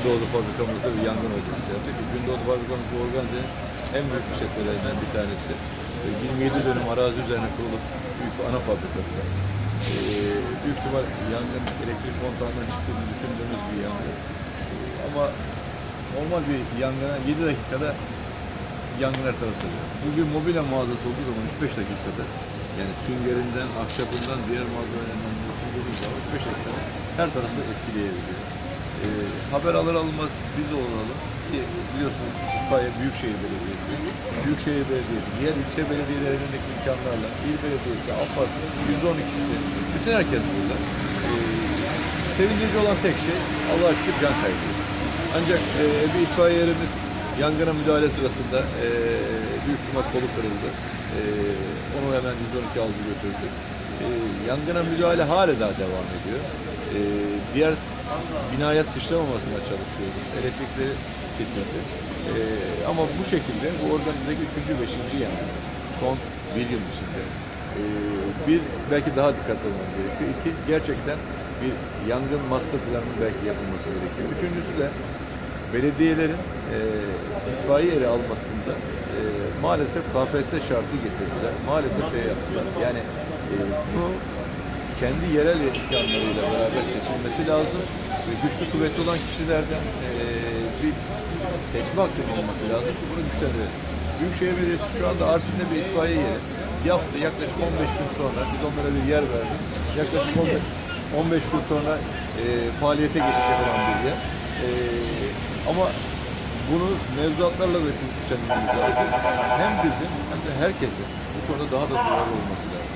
Gündoğdu fabrikamızda bir yangın organize yaptık. Gündoğdu fabrikamız bu en büyük işletmelerinden bir tanesi. E, 27 dönüm arazi üzerine kurulup büyük ana fabrikası. E, büyük ihtimal yangın elektrik kontağından çıktığını düşündüğümüz bir yangın. E, ama normal bir yangına 7 dakikada yangınlar tarafı Bugün mobilya mağazası olduğu zaman 3-5 dakikada yani süngerinden, ahşabından, diğer malzemelerinden düşündüğümüz zaman 3-5 dakikada her tarafı etkileyebiliyor. Ee, haber alır almaz biz olalım. Ki biliyorsunuz İtfaiye Büyükşehir Belediyesi, Büyükşehir Belediyesi, diğer ilçe belediyelerindeki imkanlarla, il belediyesi, AFAD, 112'si, bütün herkes burada. Ee, sevindirici olan tek şey Allah'a şükür can kaybı. Ancak e, bir itfaiyelerimiz yangına müdahale sırasında e, büyük ihtimal kolu kırıldı. E, onu hemen 112 aldı götürdü. E, yangına müdahale hala daha devam ediyor. E, diğer binaya sıçramamasına çalışıyoruz. Elektrikleri kesildi. E, ama bu şekilde bu organizdeki üçüncü, beşinci yangın son bir yıl içinde. E, bir, belki daha dikkatli olmamız gerekiyor. İki, gerçekten bir yangın master planının belki yapılması gerekiyor. Üçüncüsü de belediyelerin e, itfaiye eri almasında e, maalesef KPSS şartı getirdiler. Maalesef şey yaptılar. Yani e, bunu kendi yerel imkanlarıyla beraber seçilmesi lazım. Ve güçlü kuvvetli olan kişilerden e, bir seçme hakkının olması lazım ki bunu güçlendirelim. Büyükşehir Belediyesi şu anda Arsin'de bir itfaiye yeri yaptı. Yaklaşık 15 gün sonra biz onlara bir yer verdik. Yaklaşık 15, 15 gün sonra e, faaliyete geçecek olan bir yer. E, ama bunu mevzuatlarla da güçlendirmemiz lazım. Hem bizim hem de herkesin bu konuda daha da duyarlı olması lazım.